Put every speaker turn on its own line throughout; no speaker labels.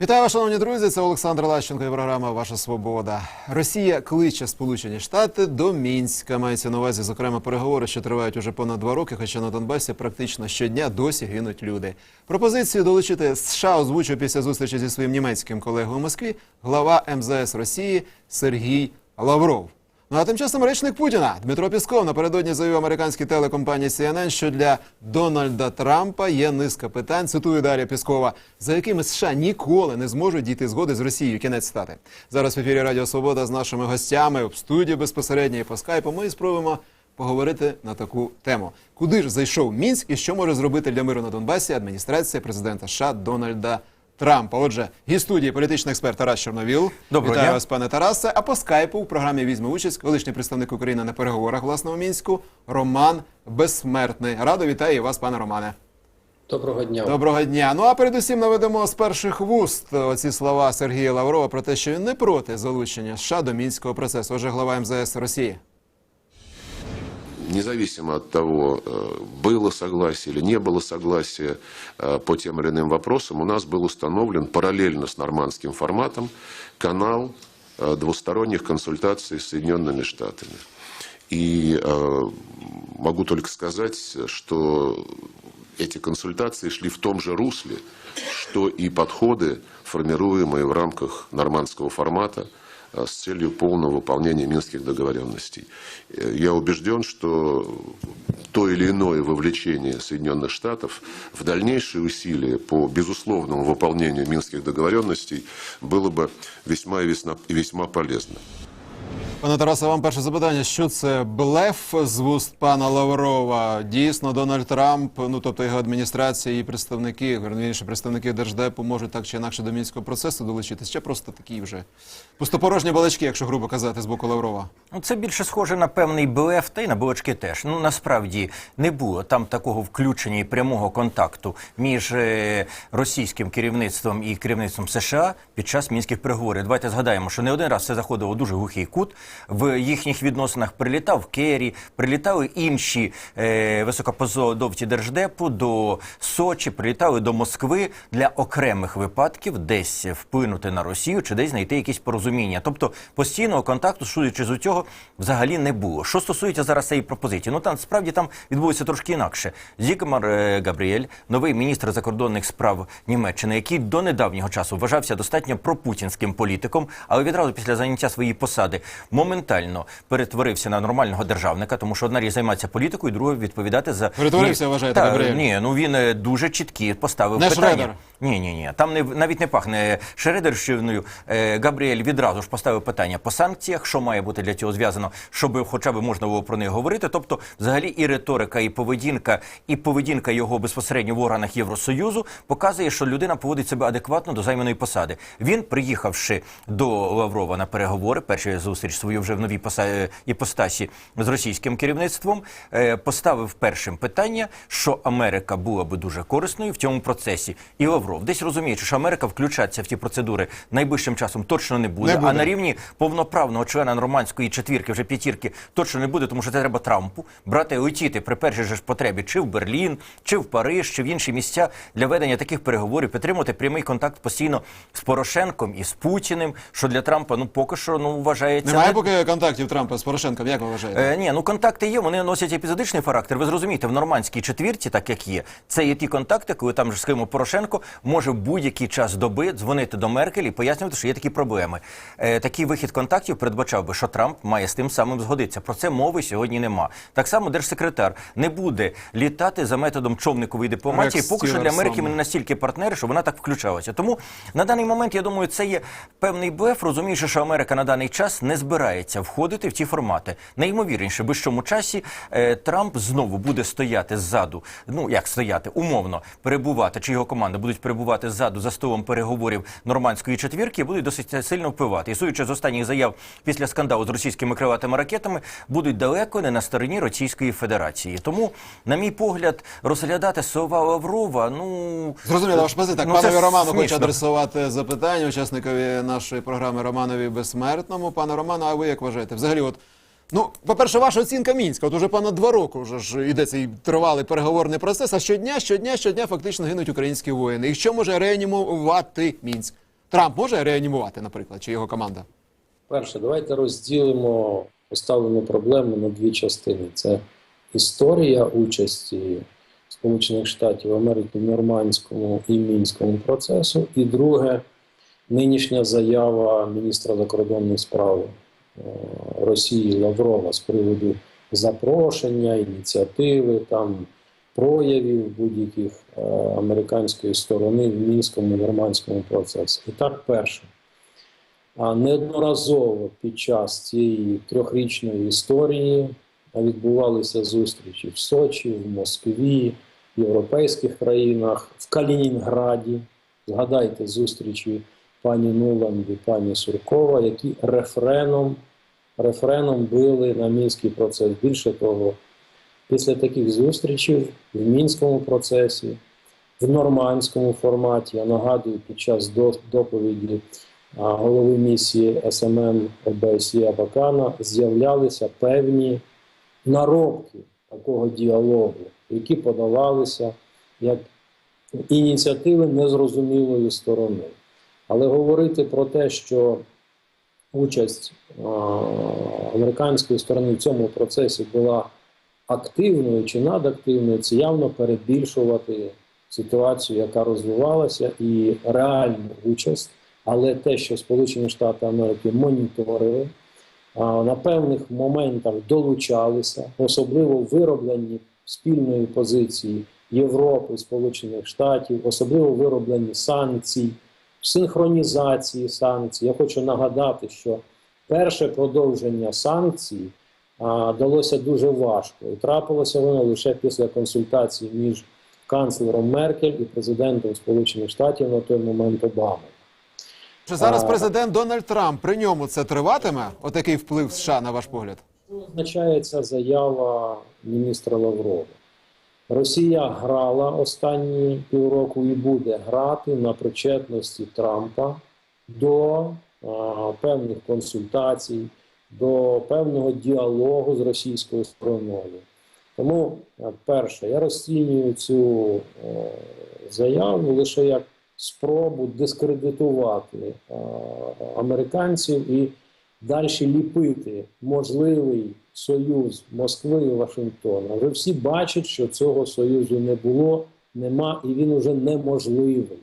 Вітаю, шановні друзі. Це Олександр Лащенко і програма Ваша Свобода. Росія кличе Сполучені Штати до Мінська. Мається на увазі, зокрема, переговори, що тривають уже понад два роки, хоча на Донбасі практично щодня досі гинуть люди. Пропозицію долучити США озвучив після зустрічі зі своїм німецьким колегою у Москві глава МЗС Росії Сергій Лавров. Ну а тим часом речник Путіна Дмитро Пісков напередодні заявив американській телекомпанії CNN, що для Дональда Трампа є низка питань. Цитую Дар'я Піскова, за якими США ніколи не зможуть дійти згоди з Росією. Кінець стати зараз в ефірі Радіо Свобода з нашими гостями в студії безпосередньо і по скайпу. Ми спробуємо поговорити на таку тему. Куди ж зайшов Мінськ і що може зробити для миру на Донбасі адміністрація президента США Дональда Трампа? Отже, гість студії політичний експерт Тарас Чорновіл.
Доброго
Вітаю
дня.
вас, пане Тарасе. А по скайпу в програмі візьме участь колишній представник України на переговорах власного мінську Роман Безсмертний. Радо вітаю вас, пане Романе.
Доброго дня.
Доброго дня. Ну а передусім наведемо з перших вуст оці слова Сергія Лаврова про те, що він не проти залучення США до мінського процесу. Отже, глава МЗС Росії.
Независимо от того, э, было согласие или не было согласия э, по тем или иным вопросам, у нас был установлен параллельно с нормандским форматом канал э, двусторонних консультаций с Соединенными Штатами. И могу только сказать, что эти консультации шли в том же русле, что и подходы, формируемые в рамках нормандского формата с целью полного выполнения минских договоренностей. Э, Я убежден, что то или иное вовлечение Соединенных Штатов в дальнейшие усилия по безусловному выполнению минских договоренностей было бы весьма и весьма, весьма полезно.
Пане Тарасе, вам перше запитання: що це блеф з вуст пана Лаврова? Дійсно, Дональд Трамп, ну тобто його адміністрація і представники, верніше представники держдепу можуть так чи інакше до мінського процесу долучитись. Ще просто такі вже пустопорожні балачки, якщо грубо казати, з боку Лаврова.
Ну, це більше схоже на певний БФ, та й на балачки теж. Ну насправді не було там такого включення і прямого контакту між е, російським керівництвом і керівництвом США під час мінських переговорів. Давайте згадаємо, що не один раз це заходило дуже глухий кут. В їхніх відносинах прилітав Керрі, прилітали інші е, високопосадовці держдепу до Сочі, прилітали до Москви для окремих випадків десь вплинути на Росію чи десь знайти якісь порозуміння. Тобто постійного контакту, судячи з цього, взагалі не було. Що стосується зараз цієї пропозиції, ну там справді там відбулося трошки інакше. Зікмар е, Габріель, новий міністр закордонних справ Німеччини, який до недавнього часу вважався достатньо пропутінським політиком, але відразу після заняття своєї посади моментально перетворився на нормального державника, тому що одна річ займається політикою, друга відповідати за
Перетворився,
Ні,
вважаєте,
та,
Габріель?
Ні, ну він е, дуже чіткі поставив
Не
питання.
Шредер?
Ні, ні, ні. Там не навіть не пахне Шредерщиною. Е, Габріель відразу ж поставив питання по санкціях, що має бути для цього зв'язано, щоб хоча б можна було про них говорити. Тобто, взагалі, і риторика, і поведінка, і поведінка його безпосередньо в органах Євросоюзу показує, що людина поводить себе адекватно до займаної посади. Він, приїхавши до Лаврова на переговори, першу зустріч свою вже в новій поса- іпостасі з російським керівництвом, е, поставив першим питання, що Америка була би дуже корисною в цьому процесі. І Лавров, десь розуміючи, що Америка включатися в ті процедури найближчим часом точно не буде,
Не буде.
а на рівні повноправного члена нормандської четвірки, вже п'ятірки, точно не буде, тому що це треба Трампу брати летіти при першій же ж потребі, чи в Берлін, чи в Париж, чи в інші місця для ведення таких переговорів, підтримувати прямий контакт постійно з Порошенком і з Путіним, що для Трампа ну поки що ну вважається
поки контактів Трампа з Порошенком. Як ви вважаєте?
Е, ні, ну контакти є, вони носять епізодичний характер. Ви зрозумієте, в нормандській четвірці, так як є, це є ті контакти, коли там ж скажімо, Порошенко може в будь-який час доби дзвонити до Меркель і пояснювати, що є такі проблеми. Е, такий вихід контактів передбачав би, що Трамп має з тим самим згодитися. Про це мови сьогодні нема. Так само держсекретар не буде літати за методом човникової дипломатії.
Рекс
Поки що для Америки ми не настільки партнери, що вона так включалася. Тому на даний момент я думаю, це є певний блеф, розуміючи, що Америка на даний час не збирається входити в ті формати. Найімовірніше, в ближчому часі е, Трамп знову буде стояти ззаду. Ну як стояти, умовно перебувати, чи його команда будуть перебувати ззаду за столом переговорів нормандської четвірки, і будуть досить сильно впливати. І судячи з останніх заяв після скандалу з російськими крилатими ракетами, будуть далеко не на стороні Російської Федерації. Тому, на мій погляд, розглядати слова Лаврова, ну
Зрозуміло, ваш позиція. Так,
ну,
панові Роману хочу адресувати запитання учасникові нашої програми Романові Безсмертному. Пане Романе, а ви як вважаєте? Взагалі, от Ну, по-перше, ваша оцінка мінська. От уже понад два роки вже ж іде цей тривалий переговорний процес. А щодня, щодня, щодня фактично гинуть українські воїни. І що може реанімувати мінськ? Трамп може реанімувати, наприклад, чи його команда?
Перше, давайте розділимо поставлену проблему на дві частини: це історія участі Сполучених Штатів Америки в нормандському і мінському процесу, і друге нинішня заява міністра закордонних справ Росії Лаврова з приводу запрошення, ініціативи, там проявів будь-яких е, американської сторони в мінському нормандському процесі. І так, перше. А неодноразово під час цієї трьохрічної історії відбувалися зустрічі в Сочі, в Москві, в європейських країнах, в Калінінграді. Згадайте зустрічі пані Нуланд і пані Суркова, які рефреном, рефреном били на мінський процес. Більше того, після таких зустрічей в мінському процесі, в нормандському форматі, я нагадую, під час доповіді голови місії СММ ОБСЄ Абакана з'являлися певні наробки такого діалогу, які подавалися як ініціативи незрозумілої сторони. Але говорити про те, що участь американської сторони в цьому процесі була активною чи надактивною, це явно перебільшувати ситуацію, яка розвивалася, і реальну участь. Але те, що Сполучені Штати Америки моніторили, на певних моментах долучалися, особливо в виробленні спільної позиції Європи, Сполучених Штатів, особливо в виробленні санкцій, в синхронізації санкцій. Я хочу нагадати, що перше продовження санкцій а, далося дуже важко, і трапилося воно лише після консультацій між канцлером Меркель і президентом Сполучених Штатів на той момент Обамою.
Чи зараз президент Дональд Трамп при ньому це триватиме? Отакий вплив США, на ваш погляд?
Що означає ця заява міністра Лаврова? Росія грала останні півроку і буде грати на причетності Трампа до а, певних консультацій, до певного діалогу з російською стороною. Тому, перше, я розцінюю цю е, заяву лише як спробу дискредитувати американців і далі ліпити можливий союз Москви і Вашингтона. Вже всі бачать, що цього союзу не було, нема і він уже неможливий.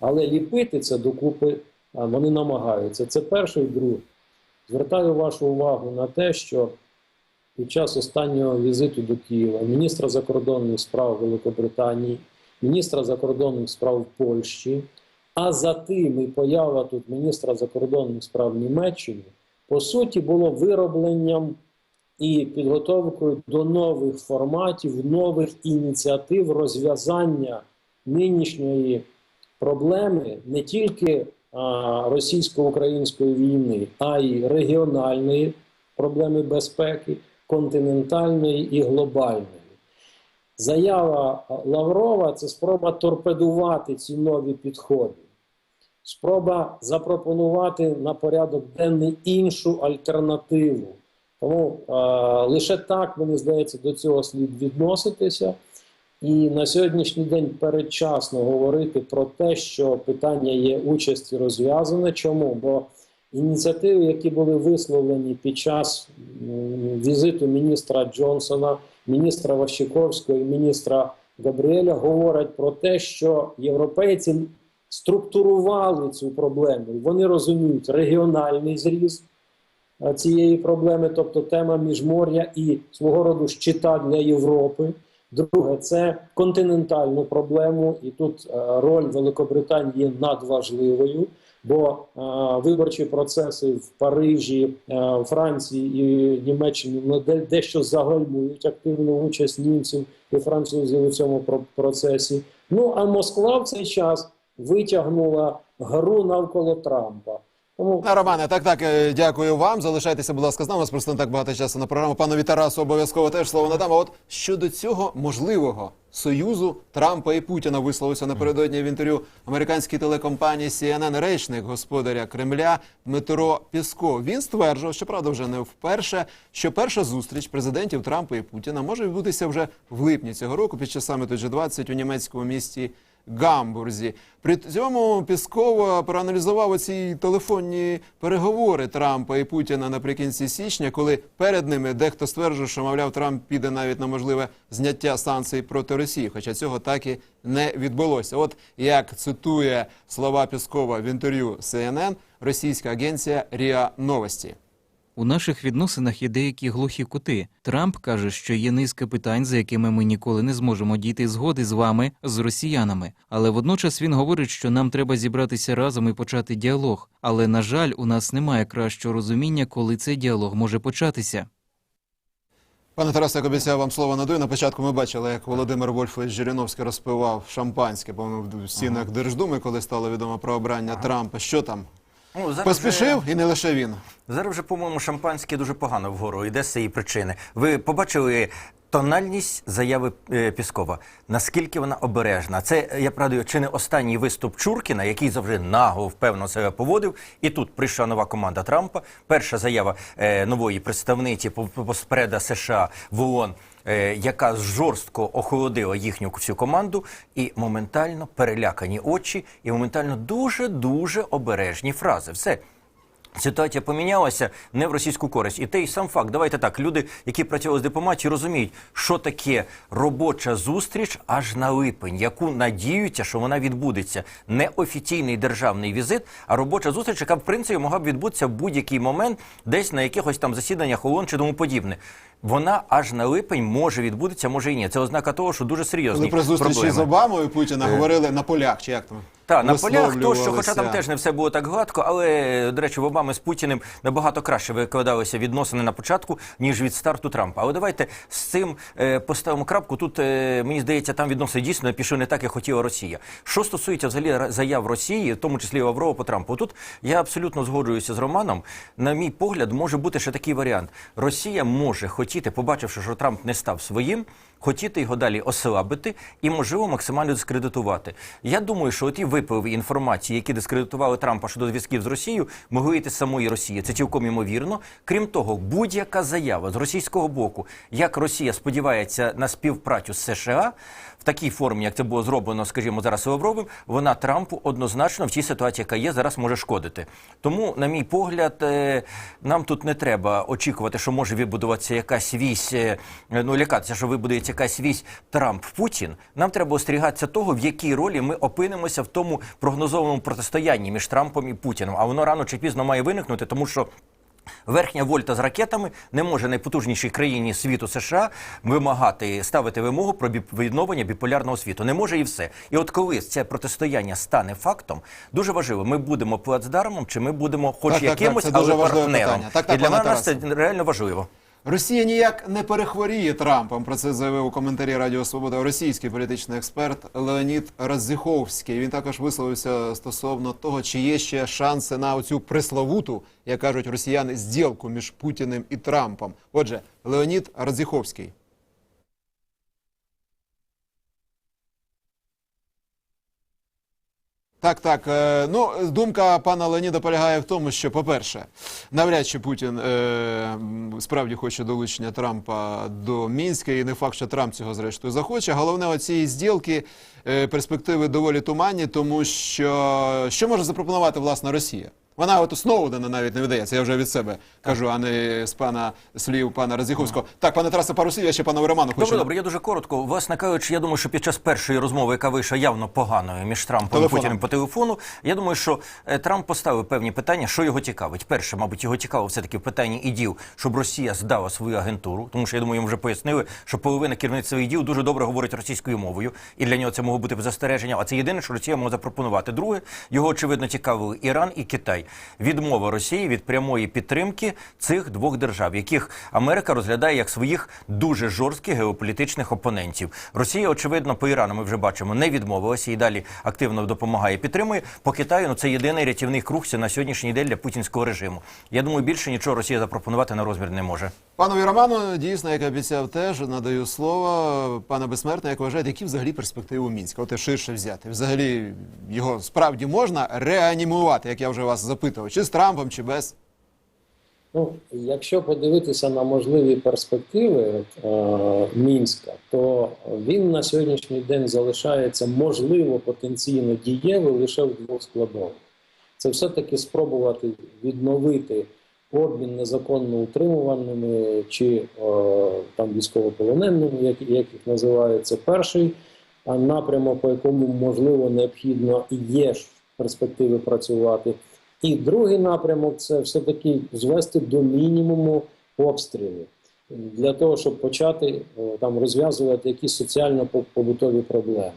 Але ліпити це докупи вони намагаються. Це перше і друге. Звертаю вашу увагу на те, що під час останнього візиту до Києва міністра закордонних справ Великобританії, міністра закордонних справ Польщі, а за тим і поява тут міністра закордонних справ Німеччини, по суті, було виробленням і підготовкою до нових форматів, нових ініціатив розв'язання нинішньої проблеми не тільки російсько-української війни, а й регіональної проблеми безпеки, континентальної і глобальної. Заява Лаврова це спроба торпедувати ці нові підходи, спроба запропонувати на порядок денний іншу альтернативу. Тому е, лише так, мені здається, до цього слід відноситися. І на сьогоднішній день передчасно говорити про те, що питання є участі розв'язане. Чому? Бо ініціативи, які були висловлені під час візиту міністра Джонсона, міністра Ващиковського і міністра Габріеля, говорять про те, що європейці структурували цю проблему. Вони розуміють регіональний зріз цієї проблеми, тобто тема міжморя і свого роду щита для Європи. Друге, це континентальну проблему, і тут е, роль Великобританії надважливою, бо е, виборчі процеси в Парижі, е, Франції і Німеччині ну, де- дещо загальмують активну участь німців і французів у цьому процесі. Ну а Москва в цей час витягнула гру навколо Трампа. Тому
Романе, так, так, е, дякую вам. Залишайтеся, будь ласка, з нами. Нас просто не так багато часу на програму. Панові Тарасу обов'язково теж слово надам. А от щодо цього можливого союзу Трампа і Путіна висловився напередодні в інтерв'ю американській телекомпанії CNN речник господаря Кремля Дмитро Пісков. Він стверджував, що правда вже не вперше, що перша зустріч президентів Трампа і Путіна може відбутися вже в липні цього року під час саміту G20 у німецькому місті Гамбурзі. При цьому Пісков проаналізував оці телефонні переговори Трампа і Путіна наприкінці січня, коли перед ними дехто стверджує, що мовляв Трамп піде навіть на можливе зняття санкцій проти Росії, хоча цього так і не відбулося. От як цитує слова Піскова в інтерв'ю CNN російська агенція РІА Новості.
У наших відносинах є деякі глухі кути. Трамп каже, що є низка питань, за якими ми ніколи не зможемо дійти згоди з вами, з росіянами. Але водночас він говорить, що нам треба зібратися разом і почати діалог. Але на жаль, у нас немає кращого розуміння, коли цей діалог може початися.
Пане Тарасе, як обіцяв вам слово надаю. На початку ми бачили, як Володимир Вольфович Жириновський розпивав шампанське, по-моєму, в стінах Держдуми, коли стало відомо про обрання Трампа. Що там?
Ну, зараз
Поспішив
вже-
і не лише він.
Зараз вже, по-моєму, шампанське дуже погано вгору йде з цієї причини. Ви побачили тональність заяви е, Піскова. Наскільки вона обережна? Це е, я правда, чи не останній виступ Чуркіна, який завжди наго впевнено себе поводив. І тут прийшла нова команда Трампа. Перша заява е, нової представниці по- по- спреда США в ООН. Е, Яка жорстко охолодила їхню всю команду, і моментально перелякані очі, і моментально дуже дуже обережні фрази. Все Ситуація помінялася не в російську користь. І той сам факт. Давайте так. Люди, які працювали з дипломатією, розуміють, що таке робоча зустріч аж на липень, яку надіються, що вона відбудеться. Не офіційний державний візит, а робоча зустріч, яка в принципі могла б відбутися в будь-який момент, десь на якихось там засіданнях ООН чи тому подібне. Вона аж на липень може відбутися, може і ні. Це ознака того, що дуже серйозні
Коли при зустрічі
проблеми.
з Обамою Путіна говорили на полях, чи як там?
Так, на полях то, що хоча там теж не все було так гладко, але, до речі, в Обами з Путіним набагато краще викладалися відносини на початку, ніж від старту Трампа. Але давайте з цим е, поставимо крапку. Тут, е, мені здається, там відносини дійсно пішли не так, як хотіла Росія. Що стосується взагалі заяв Росії, в тому числі Лаврова по Трампу, тут я абсолютно згоджуюся з Романом. На мій погляд, може бути ще такий варіант. Росія може хотіти, побачивши, що Трамп не став своїм, хотіти його далі ослабити і, можливо, максимально дискредитувати. Я думаю, що ті випливи інформації, які дискредитували Трампа щодо зв'язків з Росією, могли йти з самої Росії. Це цілком ймовірно. Крім того, будь-яка заява з російського боку, як Росія сподівається на співпрацю з США. В такій формі, як це було зроблено, скажімо, зараз Лавровим, вона Трампу однозначно в цій ситуації, яка є, зараз може шкодити. Тому, на мій погляд, е, нам тут не треба очікувати, що може вибудуватися якась вісь, е, ну лякатися, що вибудується якась вісь Трамп-Путін. Нам треба остерігатися того, в якій ролі ми опинимося в тому прогнозованому протистоянні між Трампом і Путіним. А воно рано чи пізно має виникнути, тому що. Верхня вольта з ракетами не може найпотужнішій країні світу США вимагати ставити вимогу про відновлення біполярного світу. Не може і все. І от коли це протистояння стане фактом, дуже важливо, ми будемо плацдармом, чи ми будемо, хоч
Так, так, так,
якимось,
це
але партнером.
Так, так,
і для мене це реально важливо.
Росія ніяк не перехворіє Трампом. Про це заявив у коментарі Радіо Свобода російський політичний експерт Леонід Разіховський. Він також висловився стосовно того, чи є ще шанси на оцю пресловуту, як кажуть росіяни, зділку між Путіним і Трампом. Отже, Леонід Радзіховський. Так, так. е, Ну, думка пана Леоніда полягає в тому, що, по-перше, навряд чи Путін е, справді хоче долучення Трампа до Мінська, і не факт, що Трамп цього зрештою захоче. Головне, оцієї зділки е, перспективи доволі туманні, тому що що може запропонувати власне Росія? Вона от у Сноудена навіть не видається. Я вже від себе кажу, а не з пана слів пана Разіховського. Так, пане Тарасе, пару слів, я ще панове Роману хочу.
Добре, добре, я дуже коротко. Власне кажучи, я думаю, що під час першої розмови, яка вийшла явно поганою між Трампом
Телефоном.
і Путіним по телефону, я думаю, що е, Трамп поставив певні питання, що його цікавить. Перше, мабуть, його цікаво все-таки в питанні іділ, щоб Росія здала свою агентуру, тому що я думаю, йому вже пояснили, що половина керівництва іділ дуже добре говорить російською мовою, і для нього це могло бути застереження. А це єдине, що Росія може запропонувати. Друге, його очевидно цікавили Іран і Китай. Відмова Росії від прямої підтримки цих двох держав, яких Америка розглядає як своїх дуже жорстких геополітичних опонентів. Росія, очевидно, по Ірану ми вже бачимо, не відмовилася і далі активно допомагає, підтримує. По Китаю ну це єдиний рятівний круг на сьогоднішній день для путінського режиму. Я думаю, більше нічого Росія запропонувати на розмір не може.
Панові Роману, дійсно, як обіцяв, теж надаю слово. Пане Безсмертне, як вважаєте, які взагалі перспективи у Мінська? От і ширше взяти. Взагалі його справді можна реанімувати, як я вже вас запитував, чи з Трампом, чи без?
Ну, якщо подивитися на можливі перспективи е, Мінська, то він на сьогоднішній день залишається можливо потенційно дієвий лише в двох складових. Це все-таки спробувати відновити обмін незаконно утримуваними чи е, там військовополоненими, як, як їх називають. Це перший напрямок, по якому можливо необхідно і є перспективи працювати. І другий напрямок це все-таки звести до мінімуму обстріли для того, щоб почати е, там розв'язувати якісь соціально-побутові проблеми.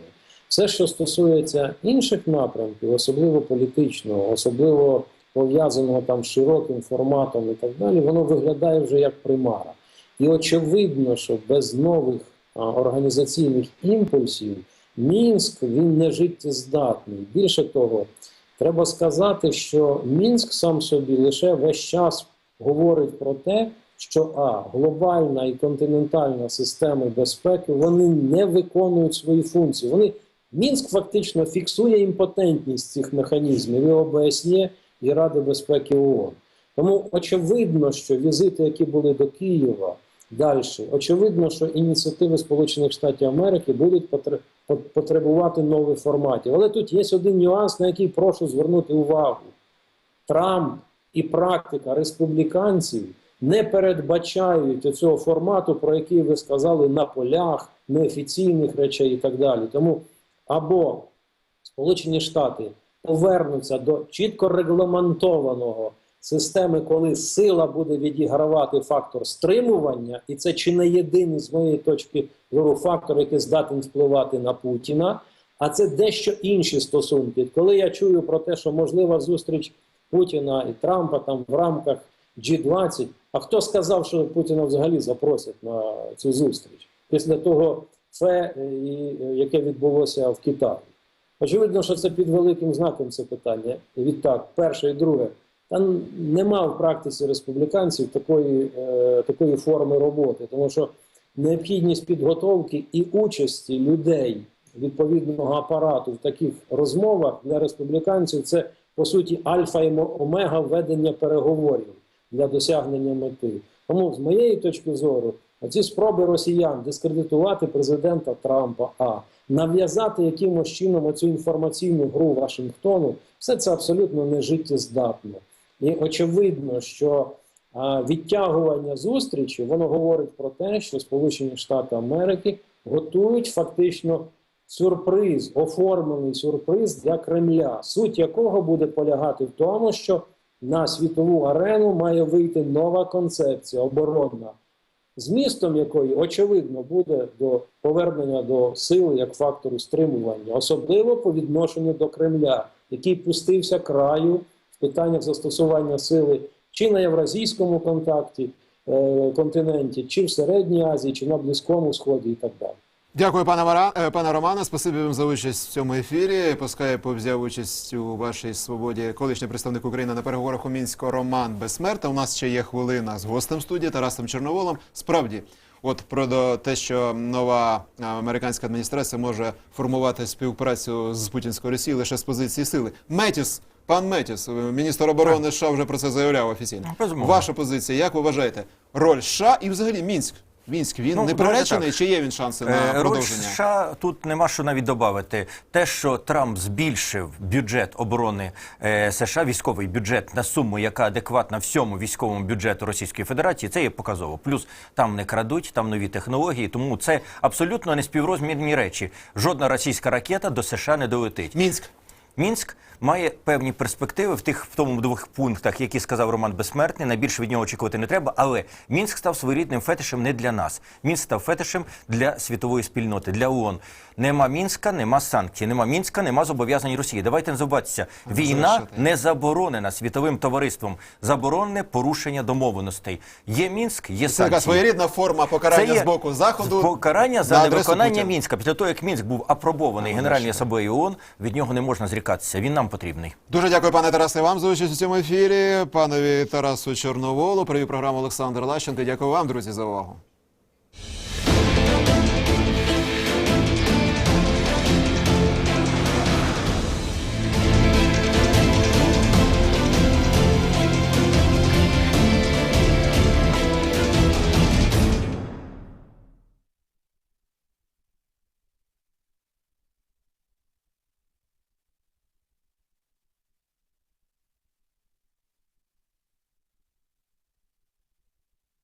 Все, що стосується інших напрямків, особливо політичного, особливо пов'язаного там з широким форматом і так далі, воно виглядає вже як примара. І очевидно, що без нових а, організаційних імпульсів Мінськ він не життєздатний. Більше того, треба сказати, що Мінськ сам собі лише весь час говорить про те, що а глобальна і континентальна системи безпеки вони не виконують свої функції. Вони Мінськ фактично фіксує імпотентність цих механізмів і ОБСЄ, і Ради безпеки ООН. Тому очевидно, що візити, які були до Києва, далі, очевидно, що ініціативи Сполучених Штатів Америки будуть потребувати нових форматів. Але тут є один нюанс, на який прошу звернути увагу. Трамп і практика республіканців не передбачають цього формату, про який ви сказали на полях, неофіційних речей і так далі. Тому або Сполучені Штати повернуться до чітко регламентованого системи, коли сила буде відігравати фактор стримування, і це чи не єдиний з моєї точки зору фактор, який здатен впливати на Путіна. А це дещо інші стосунки. Коли я чую про те, що можлива зустріч Путіна і Трампа там в рамках G20, а хто сказав, що Путіна взагалі запросять на цю зустріч після того фе, е, е, яке відбулося в Китаї? Очевидно, що це під великим знаком це питання. Відтак, перше і друге, там нема в практиці республіканців такої, е, такої форми роботи, тому що необхідність підготовки і участі людей відповідного апарату в таких розмовах для республіканців це по суті альфа і омега ведення переговорів для досягнення мети. Тому з моєї точки зору, ці спроби росіян дискредитувати президента Трампа, а нав'язати якимось чином оцю інформаційну гру Вашингтону, все це абсолютно не життєздатно. І очевидно, що відтягування зустрічі воно говорить про те, що Сполучені Штати Америки готують фактично сюрприз, оформлений сюрприз для Кремля, суть якого буде полягати в тому, що на світову арену має вийти нова концепція оборонна, змістом якої очевидно буде до повернення до сили як фактору стримування, особливо по відношенню до Кремля, який пустився краю питаннях застосування сили чи на євразійському контакті е, континенті, чи в Середній Азії, чи на Близькому Сході, і так далі.
Дякую, пане Мара... е, пане Романе. Спасибі вам за участь в цьому ефірі. По скайпу взяв участь у вашій свободі колишній представник України на переговорах у мінську Роман Безсмерта. У нас ще є хвилина з гостем студії Тарасом Чорноволом. Справді, от про те, що нова е, американська адміністрація може формувати співпрацю з путінською Росією лише з позиції сили. Метіс, пан Метіс, е, міністр оборони США вже про це заявляв офіційно.
Безумовно.
Ваша позиція, як ви вважаєте, роль США і взагалі Мінськ? Мінськ він
Ну,
не приречений, чи є він шанси
Е,
на
Роль
продовження?
США тут нема що навіть додати. Те, що Трамп збільшив бюджет оборони е, США, військовий бюджет на суму, яка адекватна всьому військовому бюджету Російської Федерації, це є показово. Плюс там не крадуть, там нові технології, тому це абсолютно не співрозмірні речі. Жодна російська ракета до США не долетить.
Мінськ.
Мінськ має певні перспективи в тих в тому двох пунктах, які сказав Роман Безсмертний. Найбільше від нього очікувати не треба. Але Мінськ став своєрідним фетишем не для нас. Мінськ став фетишем для світової спільноти, для ООН. Нема мінська, нема санкцій. Нема мінська, нема зобов'язань Росії. Давайте не забуватися. Війна не заборонена світовим товариством. Заборонене порушення домовленостей. Є мінськ, є
Це така
санкції.
своєрідна форма покарання з боку заходу.
покарання за невиконання
Путіна.
Мінська. Після того, як Мінськ був апробований Генеральною асамблеєю ООН, від нього не можна зрікатися. Він нам потрібний.
Дуже дякую, пане Тарасе, вам за участь у цьому ефірі. Панові Тарасу Чорноволу. Привів програму Олександр Лащенко. Дякую вам, друзі, за увагу.